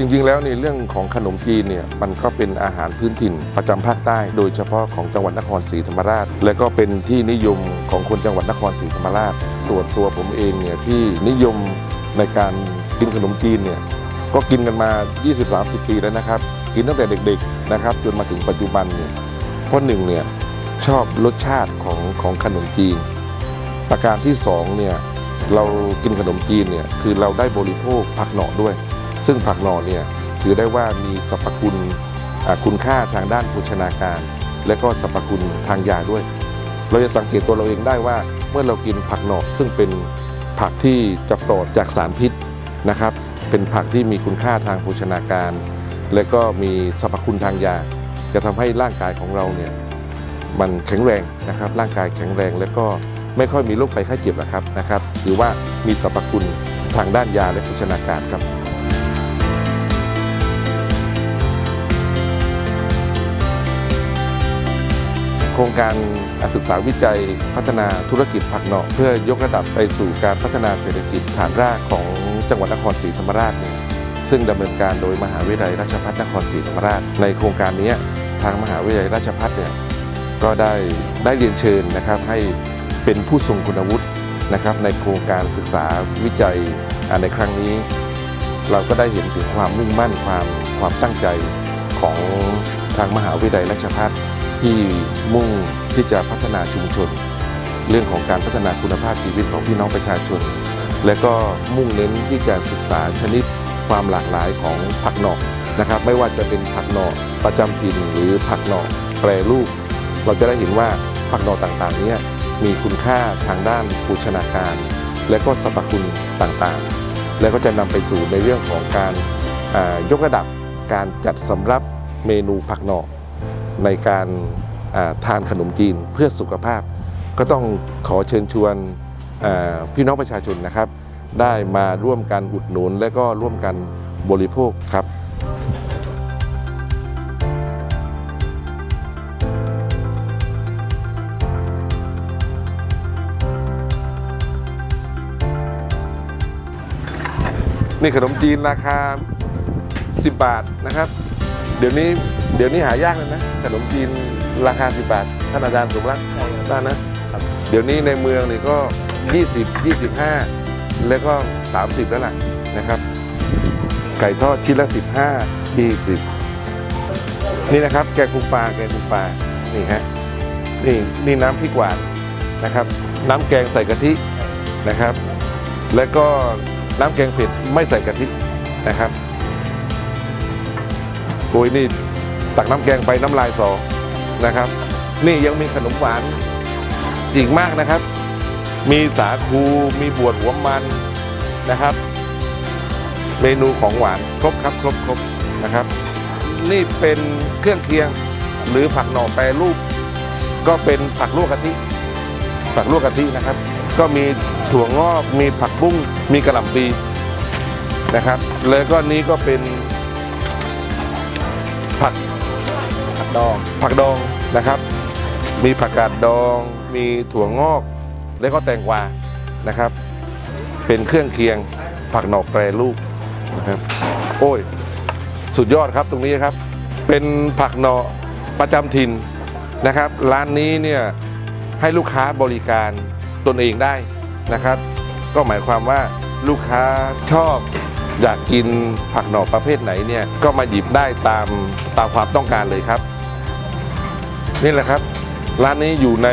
จริงๆ แล้วในเรื่องของขนมจีนเนี่ยมันก็เป็นอาหารพื้นถิ่นประจำภาคใต้ โดยเฉพาะของจังหวัดนครศรีธรรมราช และก็เป็นที่นิยมของคนจังหวัดนครศรีธรรมราช ส่วนตัวผมเองเนี่ยที่นิยมในการกินขนมจีนเนี่ยก็กินกันมา 20-30 ปีแล้วนะครับ กินตั้งแต่เด็กๆนะครับจนมาถึงปัจจุบันเนี่ยเพราะหนึ่งเนี่ยชอบรสชาติของของขนมจีน ประการที่สองเนี่ยเรากินขนมจีนเนี่ยคือเราได้บริโภคผักหน่อด้วย ซึ่งผักหน่อเนี่ยถือได้ว่ามีสรรพคุณคุณค่าทางด้านโภชนาการ และก็สรรพคุณทางยาด้วย เราจะสังเกตตัวเราเองได้ว่าเมื่อเรากินผักหน่อซึ่งเป็นผักที่จะปลอดจากสารพิษนะครับ เป็นผักที่มีคุณค่าทางโภชนาการ และก็มีสรรพคุณทางยา จะทำให้ร่างกายของเราเนี่ยมันแข็งแรงนะครับ ร่างกายแข็งแรงและก็ไม่ค่อยมีโรคภัยไข้เจ็บนะครับนะครับ ถือว่ามีสรรพคุณทางด้านยาและโภชนาการครับ ครงการศึกษาวิจัยพัฒนาธุรกิจผักหน่อเพื่อยกระดับไปสู่การพัฒนาเศรษฐกิจฐานรากของจังหวัดนครศรีธรรมราชเนี่ยซึ่งดำเนินการโดยมหาวิทยาลัยราชภัฏนครศรีธรรมราช ในโครงการนี้ทางมหาวิทยาลัยราชภัฏเนี่ยก็ได้ได้เรียนเชิญนะครับให้เป็นผู้ทรงคุณวุฒินะครับในโครงการศึกษาวิจัยในครั้งนี้ เราก็ได้เห็นถึงความมุ่งมั่นความความตั้งใจของทางมหาวิทยาลัยราชภัฏ ที่มุ่งที่จะพัฒนาชุมชน เรื่องของการพัฒนาคุณภาพชีวิตของพี่น้องประชาชน และก็มุ่งเน้นที่จะศึกษาชนิดความหลากหลายของผักหน่อนะครับ ไม่ว่าจะเป็นผักหน่อประจำถิ่นหรือผักหน่อแปรรูป เราจะได้เห็นว่าผักหน่อต่างๆนี้มีคุณค่าทางด้านโภชนาการ และก็สรรพคุณต่างๆ และก็จะนำไปสู่ในเรื่องของการยกระดับการจัดสำรับเมนูผักหน่อ ในการทานขนมจีนเพื่อสุขภาพ ก็ต้องขอเชิญชวนพี่น้องประชาชนนะครับ ได้มาร่วมกันอุดหนุน และก็ร่วมกันบริโภคครับนี่ขนมจีนราคา 10 บาทนะครับ เดี๋ยวนี้ เดี๋ยวนี้หายากเลยนะขนมจีนราคา 10 บาทท่านอาจารย์สมรักใช่ครับได้นะเดี๋ยวนี้ในเมืองนี่ก็ 20 25 แล้วก็ 30 แล้วล่ะนะครับ ไก่ทอดชิ้นละ 15 20 นี่นะครับ แกงปูปลาแกงปูปลานี่ฮะนี่นี่น้ำพริกหวานนะครับ น้ำแกงใส่กะทินะครับ แล้วก็น้ำแกงเผ็ดไม่ใส่กะทินะครับโอ้ยนี่ ตักน้ำแกงไปน้ำลายสอนะครับ นี่ยังมีขนมหวานอีกมากนะครับ มีสาคูมีบวชหัวมันนะครับ เมนูของหวานครบครับครบครบนะครับ นี่เป็นเครื่องเคียงหรือผักหน่อแปรรูป ก็เป็นผักลวกกะทิผักลวกกะทินะครับ ก็มีถั่วงอกมีผักบุ้งมีกระหล่ำปีนะครับ แล้วก็นี้ก็เป็นผัก กดอง ผักดองนะครับ มีผักกาดดอง มีถั่วงอก และก็แตงกวานะครับ เป็นเครื่องเคียงผักหน่อแปรรูปนะครับ โอ้ย สุดยอดครับตรงนี้ครับ เป็นผักหน่อประจำถิ่นนะครับ ร้านนี้เนี่ยให้ลูกค้าบริการตนเองได้นะครับ ก็หมายความว่าลูกค้าชอบอยากกินผักหน่อประเภทไหนเนี่ยก็มาหยิบได้ตามตามความต้องการเลยครับ นี่แหละครับ ร้านนี้อยู่ใน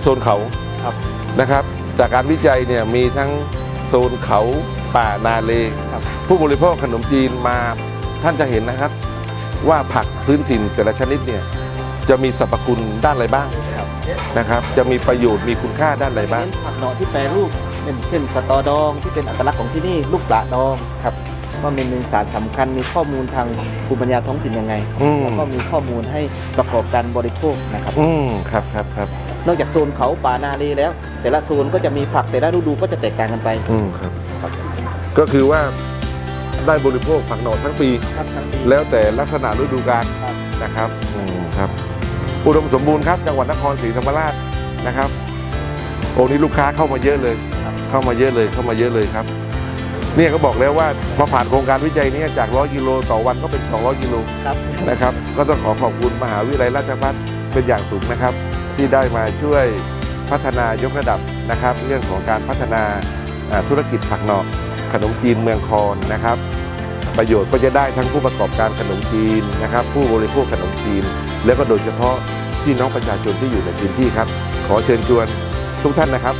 โซนเขาครับนะครับ จากการวิจัยเนี่ยมีทั้งโซนเขาป่านาเล ครับ ผู้บริโภคขนมจีนมาท่านจะเห็นนะครับ ว่าผักพื้นถิ่นแต่ละชนิดเนี่ยจะมีสรรพคุณด้านอะไรบ้างครับนะครับ จะมีประโยชน์มีคุณค่าด้านอะไรบ้าง เน้นผักหน่อที่แปรรูปเป็นเช่นสตอดองที่เป็นอัตลักษณ์ของที่นี่ลูกปลาดองครับ ว่ามันมีสารสำคัญมีข้อมูลทางภูมิปัญญาท้องถิ่นยังไงอืมแล้วก็มีข้อมูลให้ประกอบการบริโภคนะครับอืมครับครับครับนอกจากโซนเขาป่านาลีแล้ว แต่ละโซนก็จะมีผักแต่ละฤดูก็จะแตกต่างกันไปอืมครับ ก็คือว่าได้บริโภคผักหน่อทั้งปีครับทั้งปีแล้วแต่ลักษณะฤดูกาลครับนะครับอืมครับ อุดมสมบูรณ์ครับจังหวัดนครศรีธรรมราชนะครับโอ้นี่ลูกค้าเข้ามาเยอะเลย เข้ามาเยอะเลยเข้ามาเยอะเลยครับ เนี่ยก็บอกแล้วว่าพอผ่านโครงการวิจัยเนี้จาก 100 กิโลต่อวันก็เป็น 200 กิโลครับนะครับ ก็ต้องขอขอบคุณมหาวิทยาลัยราชภัฏเป็นอย่างสูงนะครับ ที่ได้มาช่วยพัฒนายกระดับนะครับ เรื่องของการพัฒนาอ่าธุรกิจผักเนาะขนมจีนเมืองคอนนะครับ ประโยชน์ก็จะได้ทั้งผู้ประกอบการขนมจีนนะครับ ผู้บริโภคขนมจีน แล้วก็โดยเฉพาะพี่น้องประชาชนที่อยู่ในพื้นที่ครับ ขอเชิญชวนทุกท่านนะครับ